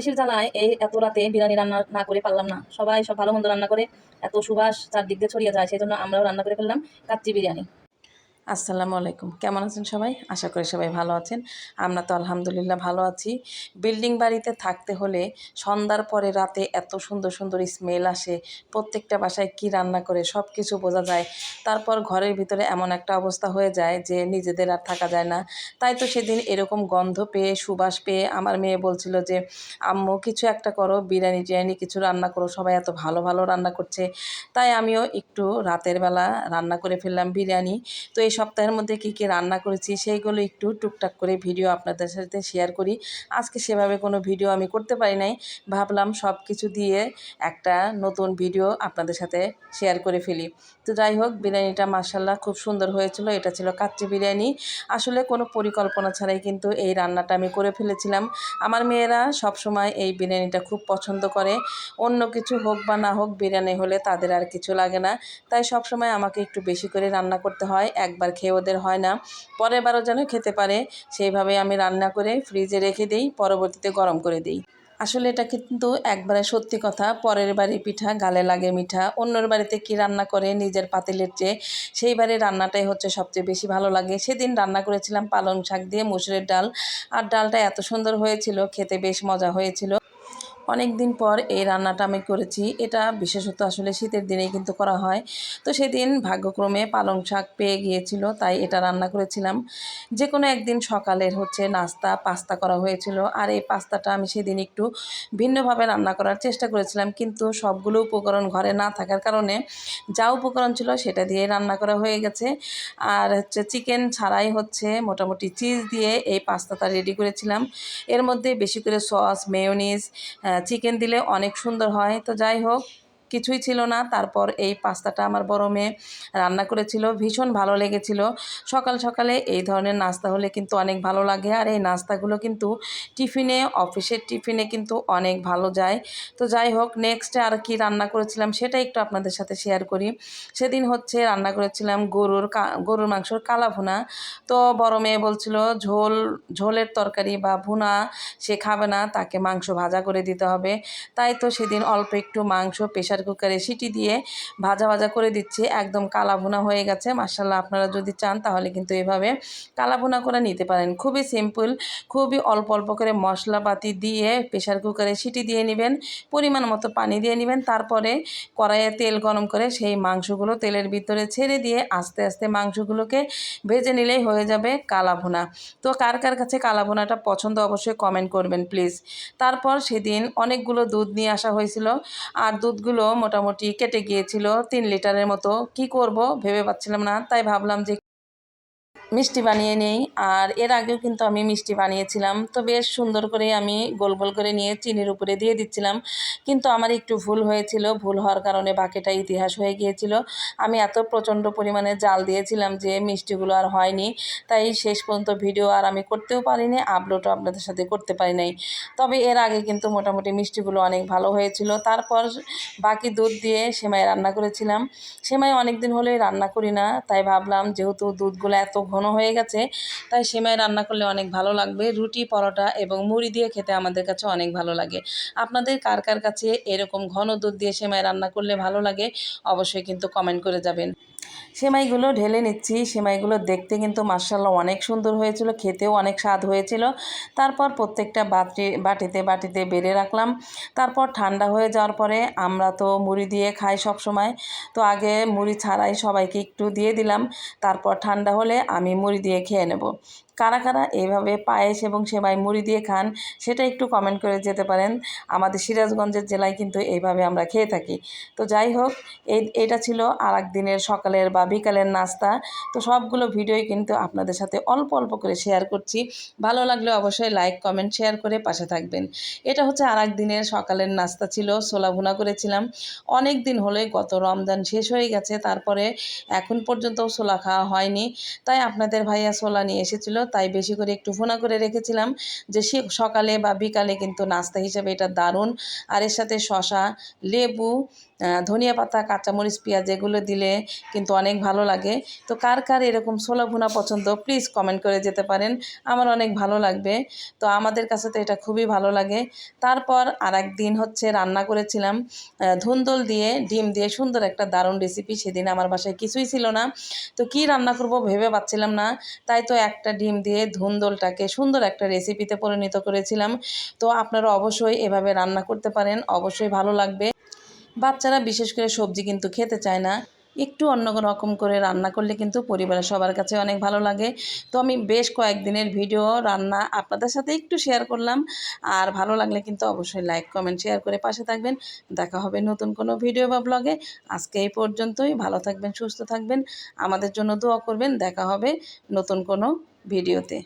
বেশির জ্বালায় এই এত রাতে বিরিয়ানি রান্না না করে পারলাম না। সবাই সব ভালো মন্দ রান্না করে, এত সুবাস চারদিক দিয়ে ছড়িয়ে যায় সেই জন্য আমরাও রান্না করে ফেললাম কাচ্চি বিরিয়ানি। আসসালামু আলাইকুম। কেমন আছেন সবাই? আশা করি সবাই ভালো আছেন। আমরা তো আলহামদুলিল্লাহ ভালো আছি। বিল্ডিং বাড়িতে থাকতে হলে সন্ধ্যার পরে রাতে এত সুন্দর সুন্দর স্মেল আসে। প্রত্যেকটা বাসায় কি রান্না করে সব কিছু বোঝা যায়। তারপর ঘরের ভিতরে এমন একটা অবস্থা হয়ে যায় যে নিজেদের আর থাকা যায় না। তাই তো সেদিন এরকম গন্ধ পেয়ে, সুবাস পেয়ে আমার মেয়ে বলছিল যে, আম্মু, কিছু একটা করো, বিরিয়ানি টিরিয়ানি কিছু রান্না করো। সবাই এত ভালো ভালো রান্না করছে। তাই আমিও একটু রাতের বেলা রান্না করে ফেললাম বিরিয়ানি। তো এই সপ্তাহের মধ্যে কী কী রান্না করেছি সেইগুলো একটু টুকটাক করে ভিডিও আপনাদের সাথে শেয়ার করি। আজকে সেভাবে কোনো ভিডিও আমি করতে পারি নাই। ভাবলাম সব কিছু দিয়ে একটা নতুন ভিডিও আপনাদের সাথে শেয়ার করে ফেলি। তো যাই হোক, বিরিয়ানিটা মার্শাল্লাহ খুব সুন্দর হয়েছিল। এটা ছিল কাচ্চি বিরিয়ানি। আসলে কোনো পরিকল্পনা ছাড়াই কিন্তু এই রান্নাটা আমি করে ফেলেছিলাম। আমার মেয়েরা সব সময় এই বিরিয়ানিটা খুব পছন্দ করে। অন্য কিছু হোক বা না হোক, বিরিয়ানি হলে তাদের আর কিছু লাগে না। তাই সব সময় আমাকে একটু বেশি করে রান্না করতে হয়। একবার খেয়ে ওদের হয় না। পরের বারও যেন খেতে পারে, সেইভাবে আমি রান্না করে ফ্রিজে রেখে দিই, পরবর্তীতে গরম করে দিই। আসলে এটা কিন্তু একবারে সত্যি কথা, পরের বাড়ি পিঠা, গালে লাগে মিঠা, অন্যর বাড়িতে কি রান্না করে নিজের পাতিলের চেয়ে, সেই বাড়ির রান্নাটাই হচ্ছে সবচেয়ে বেশি ভালো লাগে। সেদিন রান্না করেছিলাম পালং শাক দিয়ে মুসুরের ডাল, আর ডালটা এত সুন্দর হয়েছিল, খেতে বেশ মজা হয়েছিল। অনেক দিন পর এই রান্নাটা আমি করেছি। এটা বিশেষত আসলে শীতের দিনেই কিন্তু করা হয়। তো সেদিন ভাগ্যক্রমে পালং শাক পেয়ে গিয়েছিল, তাই এটা রান্না করেছিলাম। যে কোনো একদিন সকালের হচ্ছে নাস্তা, পাস্তা করা হয়েছিল। আর এই পাস্তাটা আমি সেদিন একটু ভিন্নভাবে রান্না করার চেষ্টা করেছিলাম, কিন্তু সবগুলো উপকরণ ঘরে না থাকার কারণে যা উপকরণ ছিল সেটা দিয়ে রান্না করা হয়ে গেছে। আর হচ্ছে চিকেন ছাড়াই হচ্ছে মোটামুটি চিজ দিয়ে এই পাস্তাটা রেডি করেছিলাম। এর মধ্যে বেশি করে সস, মেয়োনিজ চিকেন দিলে অনেক সুন্দর হয়। তো যাই হোক কিছুই ছিল না। তারপর এই পাস্তাটা আমার বড় মেয়ে রান্না করেছিল, ভীষণ ভালো লেগেছিল। সকাল সকালে এই ধরনের নাস্তা হলে কিন্তু অনেক ভালো লাগে আর এই নাস্তাগুলো কিন্তু টিফিনে, অফিসের টিফিনে কিন্তু অনেক ভালো যায়। তো যাই হোক নেক্সটে আর কি রান্না করেছিলাম সেটা একটু আপনাদের সাথে শেয়ার করি। সেদিন হচ্ছে রান্না করেছিলাম গরুর গরুর মাংসর কালা ভুনা। তো বড় মেয়ে বলছিল, ঝোল, ঝোলের তরকারি বা ভুনা সে খাবে না, তাকে মাংস ভাজা করে দিতে হবে। তাই তো সেদিন অল্প একটু মাংস প্রেশার কুকারে সিটি দিয়ে ভাজা ভাজা করে দিচ্ছি। একদম কালা ভুনা হয়ে গেছে। মার্শাল্লাহ আপনারা যদি চান তাহলে কিন্তু এভাবে কালা ভুনা করে নিতে পারেন। খুবই সিম্পল খুবই অল্প অল্প করে মশলাপাতি দিয়ে প্রেশার কুকারে সিটি দিয়ে নেবেন, পরিমাণ মতো পানি দিয়ে নেবেন। তারপরে কড়াইয়ে তেল গরম করে সেই মাংসগুলো তেলের ভিতরে ছেড়ে দিয়ে আস্তে আস্তে মাংসগুলোকে ভেজে নিলেই হয়ে যাবে কালা ভুনা তো কার কার কাছে কালা ভুনাটা পছন্দ অবশ্যই কমেন্ট করবেন প্লিজ তারপর সেদিন অনেকগুলো দুধ নিয়ে আসা হয়েছিল। আর দুধগুলো মোটামুটি কেটে গিয়েছিল তিন লিটারের মতো। কি করব ভেবে পাচ্ছিলাম না তাই ভাবলাম যে মিষ্টি বানিয়ে নেই। আর এর আগেও কিন্তু আমি মিষ্টি বানিয়েছিলাম। তো বেশ সুন্দর করে আমি গোল গোল করে নিয়ে চিনির উপরে দিয়ে দিচ্ছিলাম। কিন্তু আমার একটু ভুল হয়েছিল। ভুল হওয়ার কারণে বাকিটা ইতিহাস হয়ে গিয়েছিল। আমি এত প্রচণ্ড পরিমাণে জাল দিয়েছিলাম যে মিষ্টিগুলো আর হয়নি। তাই শেষ পর্যন্ত ভিডিও আর আমি করতেও পারিনি, আপলোডও আপনাদের সাথে করতে পারি নাই। তবে এর আগে কিন্তু মোটামুটি মিষ্টিগুলো অনেক ভালো হয়েছিল। তারপর বাকি দুধ দিয়ে সেমাই রান্না করেছিলাম। সেমাই অনেক দিন হলেই রান্না করি না। তাই ভাবলাম যেহেতু দুধগুলো এত হয়ে গেছে, তাই সেমাই রান্না করলে অনেক ভালো লাগবে। রুটি, পরোটা এবং মুড়ি দিয়ে খেতে আমাদের কাছে অনেক ভালো লাগে। আপনাদের কার কার কাছে এরকম ঘন দুধ দিয়ে সেমাই রান্না করলে ভালো লাগে, অবশ্যই কিন্তু কমেন্ট করে যাবেন। সেমাইগুলো ঢেলে নিচ্ছি। সেমাইগুলো দেখতে কিন্তু মার্শাল্লাহ অনেক সুন্দর হয়েছিল, খেতেও অনেক স্বাদ হয়েছিল। তারপর প্রত্যেকটা বাটি, বাটিতে বাটিতে বেড়ে রাখলাম। তারপর ঠান্ডা হয়ে যাওয়ার পরে আমরা তো মুড়ি দিয়ে খাই সব সময় তো আগে মুড়ি ছাড়াই সবাইকে একটু দিয়ে দিলাম। তারপর ঠান্ডা হলে আমি মুড়ি দিয়ে খেয়ে নেব। কারা কারা এইভাবে পায়েস এবং সেমাই মুড়ি দিয়ে খান, সেটা একটু কমেন্ট করে যেতে পারেন। আমাদের সিরাজগঞ্জের জেলায় কিন্তু এইভাবে আমরা খেয়ে থাকি। তো যাই হোক, এই এটা ছিল আর দিনের সকালের বা বিকালের নাস্তা। তো সবগুলো ভিডিওই কিন্তু আপনাদের সাথে অল্প অল্প করে শেয়ার করছি। ভালো লাগলে অবশ্যই লাইক কমেন্ট শেয়ার করে পাশে থাকবেন। এটা হচ্ছে আর দিনের সকালের নাস্তা ছিল, ছোলা ভুনা করেছিলাম। অনেক দিন হলে গত রমজান শেষ হয়ে গেছে, তারপরে এখন পর্যন্ত ছোলা খাওয়া হয়নি। তাই আপনাদের ভাইয়া ছোলা নিয়ে এসেছিল তাই বেশি করে একটু ফোনা করে রেখেছিলাম যে সকালে বা বিকালে কিন্তু নাস্তা হিসেবে এটা দারুণ। আর এর সাথে শশা লেবু ধনিয়া পাতা, কাঁচামরিচ, পেঁয়াজ এগুলো দিলে কিন্তু অনেক ভালো লাগে। তো কার কার এরকম ছোলা ভুনা পছন্দ প্লিজ কমেন্ট করে যেতে পারেন, আমার অনেক ভালো লাগবে। তো আমাদের কাছে তো এটা খুবই ভালো লাগে। তারপর আর দিন হচ্ছে রান্না করেছিলাম ধুন্দল দিয়ে, ডিম দিয়ে সুন্দর একটা দারুণ রেসিপি সেদিন আমার বাসায় কিছুই ছিল না। তো কি রান্না করব ভেবে পাচ্ছিলাম না, তাই তো একটা ডিম দিয়ে ধুন্দলটাকে সুন্দর একটা রেসিপিতে পরিণত করেছিলাম। তো আপনারা অবশ্যই এভাবে রান্না করতে পারেন, অবশ্যই ভালো লাগবে। বাচ্চারা বিশেষ করে সবজি কিন্তু খেতে চায় না। একটু অন্য রকম করে রান্না করলে কিন্তু পরিবারের সবার কাছে অনেক ভালো লাগে। তো আমি বেশ কয়েকদিনের ভিডিও রান্না আপনাদের সাথে একটু শেয়ার করলাম। আর ভালো লাগলে কিন্তু অবশ্যই লাইক কমেন্ট শেয়ার করে পাশে থাকবেন। দেখা হবে নতুন কোনো ভিডিও বা ব্লগে আজকে এই পর্যন্তই। ভালো থাকবেন, সুস্থ থাকবেন। আমাদের জন্য দোয়া করবেন। দেখা হবে নতুন কোনো ভিডিওতে।